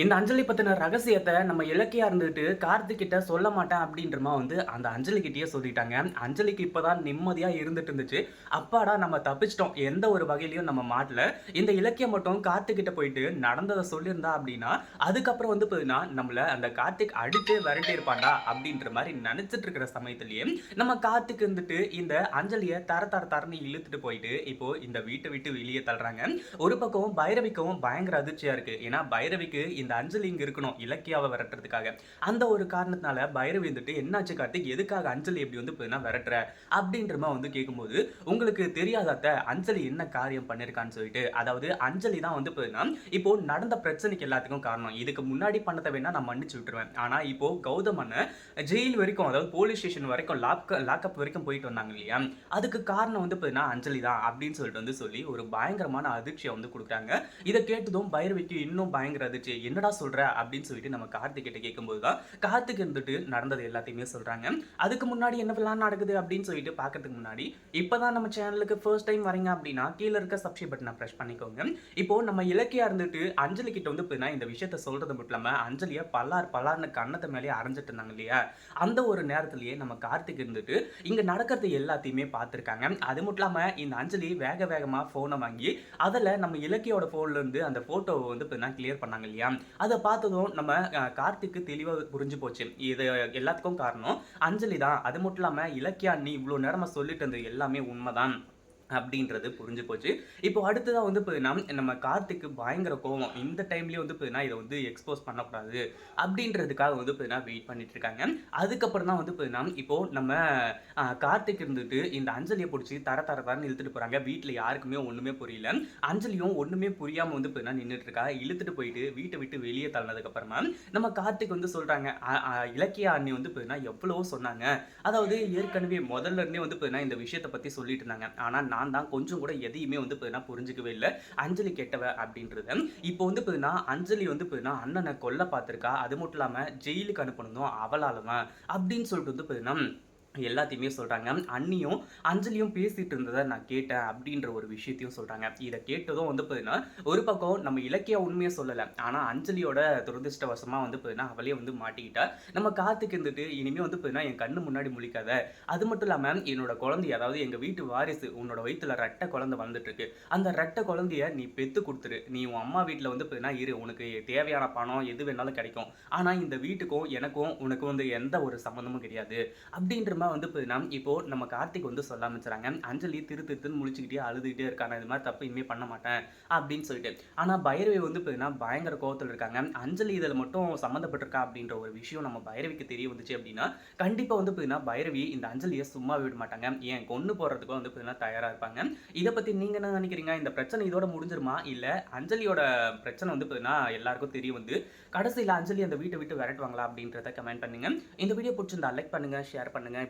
இந்த அஞ்சலி பத்தின ரகசியத்தை நம்ம இலக்கியா இருந்துட்டு கார்த்திக் கிட்ட சொல்ல மாட்டேன் அப்படின்றமா வந்து அந்த அஞ்சலி கிட்டயே சொல்லிட்டாங்க. அஞ்சலிக்கு இப்பதான் நிம்மதியா இருந்துட்டு இருந்துச்சு. அப்பாடா நம்ம தப்பிச்சிட்டோம். எந்த ஒரு வகையிலயும் நம்ம மாட்டல. இந்த இலக்கியம் மட்டும் கார்த்திக் கிட்ட போயிட்டு நடந்ததை சொல்லியிருந்தா அப்படின்னா அதுக்கப்புறம் வந்து பார்த்தீங்கன்னா நம்மள அந்த கார்த்திக் அடித்து விரட்டி இருப்பாண்டா அப்படின்ற மாதிரி நினைச்சிட்டு இருக்கிற சமயத்திலேயே நம்ம கார்த்திக் இருந்துட்டு இந்த அஞ்சலியை தர தர தரன்னு இழுத்துட்டு போயிட்டு இப்போ இந்த வீட்டை விட்டு வெளியே தள்ளுறாங்க. ஒரு பக்கம் பைரவிக்கும் பயங்கர அதிர்ச்சியா இருக்கு. ஏன்னா பைரவிக்கு இந்த அஞ்சலி இங்கே இருக்கணும் இலக்கியாவை விரட்டுறதுக்காக. அந்த ஒரு காரணத்தினால பைரவி வந்துட்டு என்னாச்சு கார்த்திக்? எதுக்காக அஞ்சலி எப்படி வந்து பார்த்தீங்கன்னா விரட்டுற? அப்படின்ற மாதிரி வந்து கேட்கும்போது உங்களுக்கு தெரியாதாத்த? அஞ்சலி என்ன காரியம் பண்ணிருக்கான்னு சொல்லிட்டு. அதாவது அஞ்சலி தான் வந்து பார்த்தீங்கன்னா இப்போ நடந்த பிரச்சனைக்கு எல்லாத்துக்கும் காரணம். இதுக்கு முன்னாடி பண்ணதை வேணா நான் மன்னிச்சு விட்டுருவேன். ஆனால் இப்போ கௌதமனை ஜெயில் வரைக்கும் அதாவது போலீஸ் ஸ்டேஷன் வரைக்கும் லாக் லாக்அப் வரைக்கும் போயிட்டு வந்தாங்க இல்லையா? அதுக்கு காரணம் வந்து பார்த்தீங்கன்னா அஞ்சலி தான் அப்படின்னு சொல்லிட்டு வந்து சொல்லி ஒரு பயங்கரமான அதிர்ச்சியை வந்து கொடுக்குறாங்க. இதை கேட்டதும் பைரவிக்கு இன்னும் பயங்கர அதிர்ச்சி. என்னடா சொல்கிற அப்படின்னு சொல்லிட்டு நம்ம கார்த்திக் கிட்ட கேட்கும்போது தான் கார்த்திக் இருந்துட்டு நடந்தது எல்லாத்தையுமே சொல்கிறாங்க அதுக்கு முன்னாடி என்ன பிளான் நடக்குது அப்படின்னு சொல்லிட்டு பார்க்கறதுக்கு முன்னாடி இப்போ தான் நம்ம சேனலுக்கு ஃபர்ஸ்ட் டைம் வரீங்க அப்படின்னா கீழே இருக்க சப்ஸ்கிரைப் பட்டனை ப்ரெஷ் பண்ணிக்கோங்க. இப்போ நம்ம இலக்கியா இருந்துட்டு அஞ்சலி கிட்ட வந்து பார்த்தீங்கன்னா இந்த விஷயத்த சொல்றது மட்டும் இல்லாமல் அஞ்சலியை பல்லார் பல்லார்னு கண்ணத்தை மேலே அரைஞ்சிட்டு இருந்தாங்க இல்லையா? அந்த ஒரு நேரத்திலேயே நம்ம கார்த்திக் இருந்துட்டு இங்கே நடக்கிறது எல்லாத்தையுமே பார்த்துருக்காங்க. அது மட்டும் இல்லாமல் இந்த அஞ்சலி வேக வேகமாக ஃபோனை வாங்கி அதில் நம்ம இலக்கியோட ஃபோன்லேருந்து அந்த ஃபோட்டோவை வந்து இப்போ கிளியர் பண்ணாங்க இல்லையா? அதை பார்த்ததும் நம்ம கார்த்திக்கு தெளிவாக புரிஞ்சு போச்சு. இது எல்லாத்துக்கும் காரணம் அஞ்சலி தான் அது மட்டும் இல்லாமல் இலக்கியா நீ இவ்வளோ நேரமாக சொல்லிட்டு இருந்தது எல்லாமே உண்மைதான். அப்படின்றது புரிஞ்சு போச்சு. இப்போ அடுத்ததாக வந்து பார்த்தீங்கன்னா நம்ம கார்த்திக்கு பயங்கர கோவம். இந்த டைம்லேயே வந்து பார்த்தீங்கன்னா இதை வந்து எக்ஸ்போஸ் பண்ணக்கூடாது அப்படின்றதுக்காக வந்து பார்த்தீங்கன்னா வெயிட் பண்ணிட்டு இருக்காங்க. அதுக்கப்புறம் தான் வந்து பார்த்தீங்கன்னா இப்போ நம்ம கார்த்திக் இருந்துட்டு இந்த அஞ்சலியை பிடிச்சி தர தர தரன்னு இழுத்துட்டு போகிறாங்க வீட்டில் யாருக்குமே ஒன்றுமே புரியல. அஞ்சலியும் ஒன்றுமே புரியாமல் வந்து பார்த்தீங்கன்னா நின்றுட்டு இருக்கா. இழுத்துட்டு போயிட்டு வீட்டை விட்டு வெளியே தள்ளினதுக்கப்புறமா நம்ம கார்த்திக் வந்து சொல்கிறாங்க இலக்கிய அண்ணி வந்து பார்த்தீங்கன்னா எவ்வளவோ சொன்னாங்க. அதாவது ஏற்கனவே முதல்ல இருந்தே வந்து பார்த்தீங்கன்னா இந்த விஷயத்தை பற்றி சொல்லிட்டு இருந்தாங்க. ஆனால் நான் தான் கொஞ்சம் கூட எதையுமே வந்து பார்த்தீங்கன்னா புரிஞ்சுக்கவே இல்லை. அஞ்சலி கெட்டவ அப்படின்றத. இப்போ வந்து பார்த்தீங்கன்னா அஞ்சலி வந்து பார்த்தீங்கன்னா அண்ணனை கொல்ல பார்த்துருக்கா அது மட்டும் இல்லாமல் ஜெயிலுக்கு அனுப்பணும் அவளால அப்படின்னு சொல்லிட்டு வந்து பார்த்தீங்கன்னா எல்லாத்தையுமே சொல்கிறாங்க அண்ணியும் அஞ்சலியும் பேசிட்டு இருந்ததை நான் கேட்டேன் அப்படின்ற ஒரு விஷயத்தையும் சொல்கிறாங்க இதை கேட்டதும் வந்து பார்த்தீங்கன்னா ஒரு பக்கம் நம்ம இலக்கிய உண்மையை சொல்லலை. ஆனால் அஞ்சலியோட துரதிருஷ்டவசமாக வந்து பார்த்தீங்கன்னா அவளே வந்து மாட்டிக்கிட்டா. நம்ம காத்துக்கு இருந்துட்டு இனிமேல் வந்து பார்த்தீங்கன்னா என் கண்ணு முன்னாடி முழிக்காத. அது மட்டும் இல்லாமல் என்னோட குழந்தை அதாவது எங்கள் வீட்டு வாரிசு உன்னோட வயிற்றுல ரெட்டை குழந்தை வந்துட்டுருக்கு அந்த ரெட்டை குழந்தைய நீ பெற்று கொடுத்துரு. நீ உன் அம்மா வீட்டில் வந்து பார்த்தீங்கன்னா இரு உனக்கு தேவையான பணம் எது வேணாலும் கிடைக்கும். ஆனால் இந்த வீட்டுக்கும் எனக்கும் உனக்கு வந்து எந்த ஒரு சம்மந்தமும் கிடையாது. அப்படின்ற மாதிரி வந்து பார்த்தீங்கன்னா இப்போது நம்ம கார்த்திக் வந்து சொல்ல ஆரம்பிச்சுறாங்க அஞ்சலி திரு திருத்துன்னு முழிச்சுக்கிட்டே அழுதுகிட்டே இருக்காங்க இது மாதிரி தப்பு இனிமேல் பண்ண மாட்டேன் அப்படின்னு சொல்லிட்டு. ஆனால் பைரவி வந்து பார்த்தீங்கன்னா பயங்கர கோவத்தில் இருக்காங்க. அஞ்சலி இதில் மட்டும் சம்மந்தப்பட்டிருக்கா அப்படின்ற ஒரு விஷயம் நம்ம பைரவிக்கு தெரிய வந்துச்சு அப்படின்னா கண்டிப்பாக வந்து பார்த்தீங்கன்னா பைரவி இந்த அஞ்சலியை சும்மா விட மாட்டாங்க. ஏன் கொண்டு போகிறதுக்கும் வந்து பார்த்தீங்கன்னா தயாராக இருப்பாங்க. இதை பற்றி நீங்கள் என்ன நினைக்கிறீங்க? இந்த பிரச்சனை இதோட முடிஞ்சிருமா? இல்லை அஞ்சலியோட பிரச்சனை வந்து பார்த்தீங்கன்னா எல்லாருக்கும் தெரிய வந்து கடைசியில் அஞ்சலி அந்த வீட்டை விட்டு விரட்டுவாங்களா அப்படின்றத கமெண்ட் பண்ணுங்க. இந்த வீடியோ பிடிச்சிருந்தா லைக் பண்ணுங்கள் ஷேர் பண்ணுங்கள்